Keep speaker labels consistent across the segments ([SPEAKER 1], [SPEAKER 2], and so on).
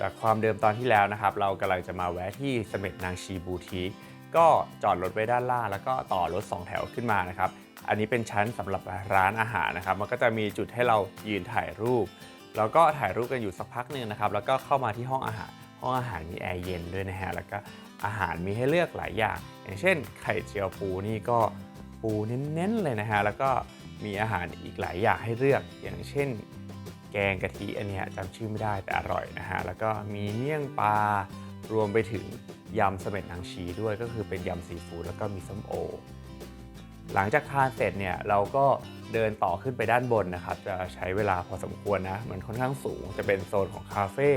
[SPEAKER 1] จากความเดิมตอนที่แล้วนะครับ เรากำลังจะมาแวะที่เสม็ดนางชีบูทีก็จอดรถไว้ด้านล่างแล้วก็ต่อรถ 2 แถวขึ้นมานะครับ อันนี้เป็นชั้นสำหรับร้านอาหารนะครับ มันก็จะมีจุดให้เรายืนถ่ายรูป แล้วก็ถ่ายรูปกันอยู่สักพักหนึ่งนะครับ แล้วก็เข้ามาที่ห้องอาหาร ห้องอาหารมีแอร์เย็นด้วยนะฮะ แล้วก็อาหารมีให้เลือกหลายอย่าง อย่างเช่น ไข่เจียวปูนี่ก็ปูเน้นๆเลยนะฮะ แล้วก็มีอาหารอีกหลายอย่างให้เลือก อย่างเช่น แกงกะทิอันนี้จำชื่อไม่ได้แต่อร่อยนะฮะ แล้วก็มีเมี่ยงปลารวมไปถึงยำเสม็ดนางชีด้วยก็คือเป็นยำซีฟู้ดแล้วก็มีส้มโอ หลังจากทานเสร็จเนี่ยเราก็เดินต่อขึ้นไปด้านบนนะครับ จะใช้เวลาพอสมควรนะ มันค่อนข้างสูงจะเป็นโซนของคาเฟ่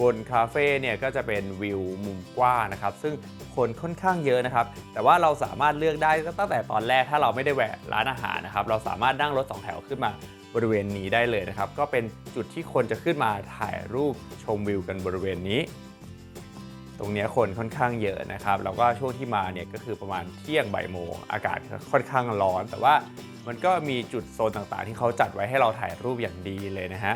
[SPEAKER 1] บนคาเฟ่เนี่ยก็จะเป็นวิวมุมกว้างนะครับ ซึ่งคนค่อนข้างเยอะนะครับ แต่ว่าเราสามารถเลือกได้ตั้งแต่ตอนแรกถ้าเราไม่ได้แวะร้านอาหารนะครับ เราสามารถนั่งรถสองแถวขึ้นมา บริเวณนี้ได้เลยนะครับ ก็เป็นจุดที่คนจะขึ้นมาถ่ายรูปชมวิวกันบริเวณนี้ ตรงนี้คนค่อนข้างเยอะนะครับ แล้วก็ช่วงที่มาเนี่ยก็คือประมาณเที่ยงบ่ายโมง อากาศค่อนข้างร้อน แต่ว่ามันก็มีจุดโซนต่างๆ ที่เขาจัดไว้ให้เราถ่ายรูปอย่างดีเลยนะฮะ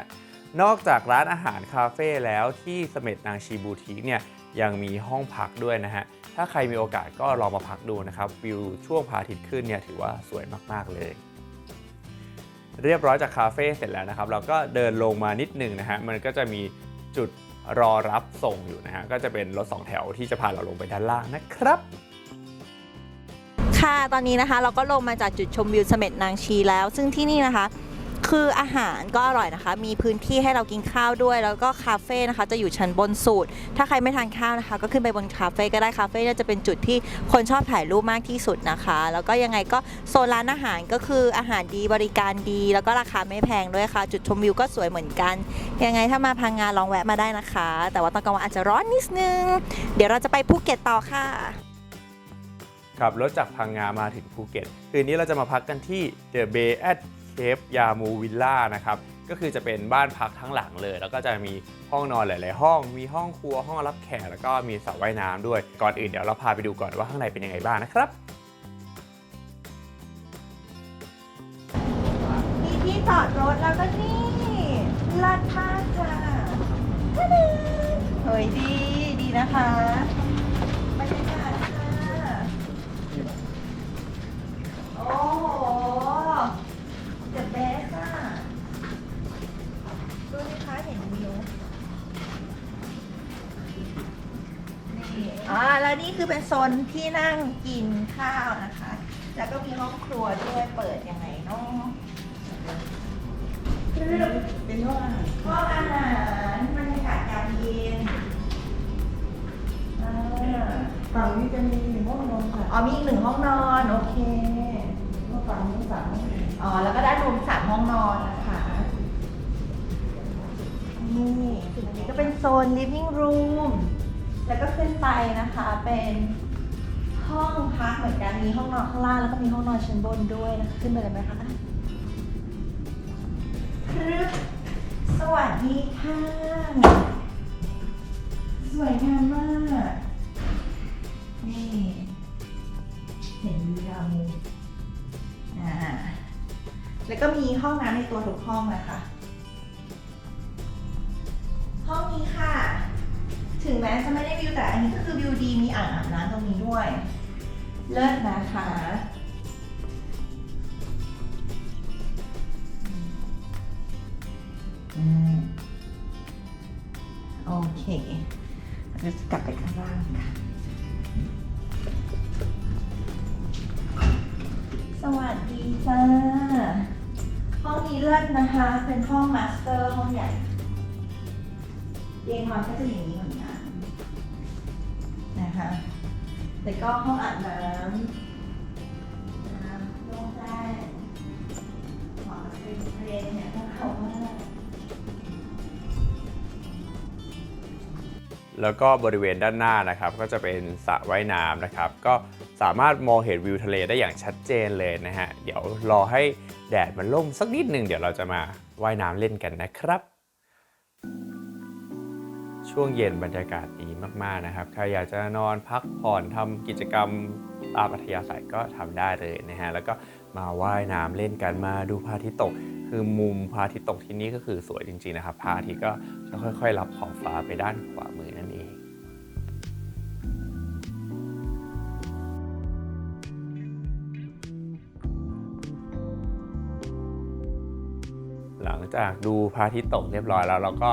[SPEAKER 1] นอกจากร้านอาหารคาเฟ่แล้วที่สเม็ดนางชีบูทีคเนี่ยยังมีห้องพักด้วยนะฮะ ถ้าใครมีโอกาสก็ลองมาพักดูนะครับ วิวช่วงพระอาทิตย์ขึ้นเนี่ยถือว่าสวยมาก ๆ เลย เรียบร้อยจากคาเฟ่เสร็จแล้วนะครับ เราก็เดินลงมานิดหนึงนะฮะมันก็จะมีจุดรอรับส่งอยู่นะฮะก็จะเป็นรถสองแถวที่จะพาเราลงไปด้านล่างนะครับ
[SPEAKER 2] ค่ะตอนนี้นะคะเราก็ลงมาจากจุดชมวิวเสม็ดนางชีแล้ว ซึ่งที่นี่นะคะ คืออาหารก็อร่อยนะคะ มีพื้นที่ให้เรากินข้าวด้วย แล้วก็คาเฟ่นะคะจะอยู่ชั้นบนสุดถ้าใครไม่ทานข้าวนะคะ ก็ขึ้นไปบนคาเฟ่ก็ได้คาเฟ่เนี่ยจะเป็นจุดที่คนชอบถ่ายรูปมากที่สุดนะคะ แล้วก็ยังไงก็โซนร้านอาหารก็คืออาหารดีบริการดี แล้วก็ราคาไม่แพงด้วยค่ะ จุดชมวิวก็สวยเหมือนกัน ยังไงถ้ามาพังงานลองแวะมาได้นะคะ แต่ว่าตอนกลางวันอาจจะร้อนนิดนึง เดี๋ยวเราจะไปภูเก็ตต่อค่ะ
[SPEAKER 1] ขับรถจากพังงามาถึงภูเก็ตคืนนี้เราจะมาพักกันที่ The Bay at Cape Yamu Villa นะครับก็คือจะเป็นบ้านพักทั้งหลังเลย แล้วก็จะมีห้องนอนหลาย ๆ ห้อง มีห้องครัวห้องรับแขกแล้วก็มีสระว่ายน้ำด้วยก่อนอื่นเดี๋ยวเราพาไปดูก่อนว่าข้างในเป็นยังไงบ้างนะครับ
[SPEAKER 2] มีที่จอดรถแล้วก็นี่ลาดท่าจ้าตะเฮ้ยดีดีนะคะ คือเป็นโซนที่นั่งกินข้าวนะคะ แล้วก็มีห้องครัวด้วยเปิดยังไงเนาะ
[SPEAKER 3] เป็นห้องอาหาร
[SPEAKER 2] ห้องอาหารบรรยากาศยามเย็นอ่า
[SPEAKER 3] ฝั่งนี้จะมีหนึ่งห้องนอนค่ะ
[SPEAKER 2] อ๋อมีอีกหนึ่งห้องนอนโอเค
[SPEAKER 3] แล้วฝั่งนี้สามห้องนอน
[SPEAKER 2] อ๋อ แล้วก็ได้รวมสามห้องนอนนะคะ นี่อันนี้ก็เป็นโซน living room แล้วก็ขึ้นไปนะคะเป็นห้องพักเหมือนกันมีห้องนอนข้างล่างแล้วก็มีห้องนอนชั้นบนด้วยนะคะขึ้นไปเลยไหมคะครึบสวัสดีค่ะ สวยงามมาก นี่ เห็นวิวดาวมูอ่าแล้วก็มีห้องน้ำในตัวทุกห้องนะคะ ห้องนี้ค่ะ ถึงแม้จะไม่ได้วิวแต่อันนี้ก็คือวิวดีมีอ่างอาบน้ำตรงนี้ด้วย เลิศนะคะโอเคเราจะกลับไปข้างล่างค่ะ สวัสดีจ้า ห้องนี้เลิศนะคะ เป็นห้องมาสเตอร์ห้องใหญ่เตียงนอนก็จะอย่างนี้เหม นะคะแล้วก็ห้องอาบน้ำน้ำโล่งแจ้งเหมาะกับเป็นเพลงเนี่ยพวกเขามาก
[SPEAKER 1] แล้วก็บริเวณด้านหน้านะครับ ก็จะเป็นสระว่ายน้ำนะครับ ก็สามารถมองเห็นวิวทะเลได้อย่างชัดเจนเลยนะฮะ เดี๋ยวรอให้แดดมันล่มสักนิดหนึ่งเดี๋ยวเราจะมาว่ายน้ำเล่นกันนะครับ ช่วงเย็นบรรยากาศดีมากๆนะครับ ใครอยากจะนอนพักผ่อนทำกิจกรรมตามอัธยาศัยก็ทำได้เลยนะฮะ แล้วก็มาว่ายน้ำเล่นกันมาดูพระอาทิตย์ตก คือมุมพระอาทิตย์ตกที่นี่ก็คือสวยจริงๆนะครับพระอาทิตย์ก็จะค่อยๆรับขอบฟ้าไปด้านขวามือนั่นเองหลังจากดูพระอาทิตย์ตกเรียบร้อยแล้วเราก็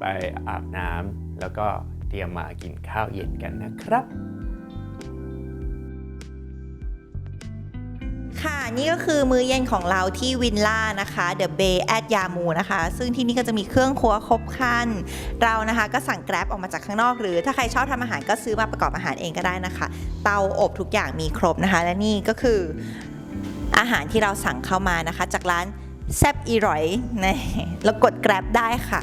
[SPEAKER 1] ไปอาบน้ำแล้วก็เตรียมมากินข้าวเย็นกันนะครับ
[SPEAKER 2] ค่ะนี่ก็คือมื้อเย็นของเราที่วินล่านะคะ The Bay at Yamu นะคะ ซึ่งที่นี่ก็จะมีเครื่องครัวครบครัน เรานะคะก็สั่งแกร็บออกมาจากข้างนอก หรือถ้าใครชอบทำอาหารก็ซื้อมาประกอบอาหารเองก็ได้นะคะ เตาอบทุกอย่างมีครบนะคะ และนี่ก็คืออาหารที่เราสั่งเข้ามานะคะ จากร้านแซบอีร่อยนะแล้วกดแกร็บได้ค่ะ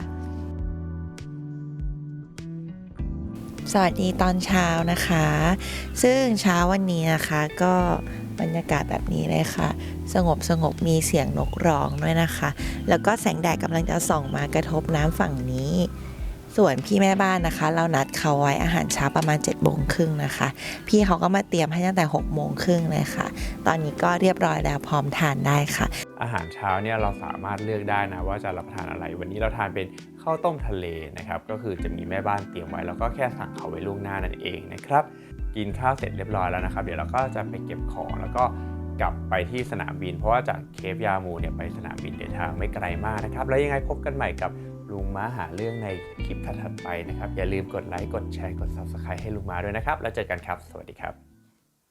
[SPEAKER 2] สวัสดีตอนเช้านะคะ ซึ่งเช้าวันนี้นะคะก็บรรยากาศแบบนี้เลยค่ะ สงบสงบมีเสียงนกร้องด้วยนะคะ แล้วก็แสงแดดกำลังจะส่องมากระทบน้ำฝั่งนี้ ส่วนพี่แม่บ้านนะคะ เรานัดเขาไว้อาหารเช้าประมาณ7จ็ดโมงครึ่งนะคะ พี่เขาก็มาเตรียมให้ตั้งแต่6กโมงครึ่งเลยค่ะ ตอนนี้ก็เรียบร้อยแล้วพร้อมทานได้ค่ะ
[SPEAKER 1] อาหารเช้าเนี่ยเราสามารถเลือกได้นะว่าจะรับประทานอะไร วันนี้เราทานเป็นข้าวต้มทะเลนะครับก็คือจะมีแม่บ้านเตรียมไว้แล้วก็แค่สั่งเขาไว้ล่วงหน้านั่นเองนะครับกินข้าวเสร็จเรียบร้อยแล้วนะครับ เดี๋ยวเราก็จะไปเก็บของแล้วก็กลับไปที่สนามบิน เพราะว่าจากเคฟยามูเนี่ยไปสนามบินเดินทางไม่ไกลมากนะครับ แล้วยังไงพบกันใหม่กับลุงม้าหาเรื่องในคลิปถัดไปนะครับ อย่าลืมกดไลค์กดแชร์กด Subscribe ให้ลุงม้าด้วยนะครับ แล้วเจอกันครับ สวัสดีครับ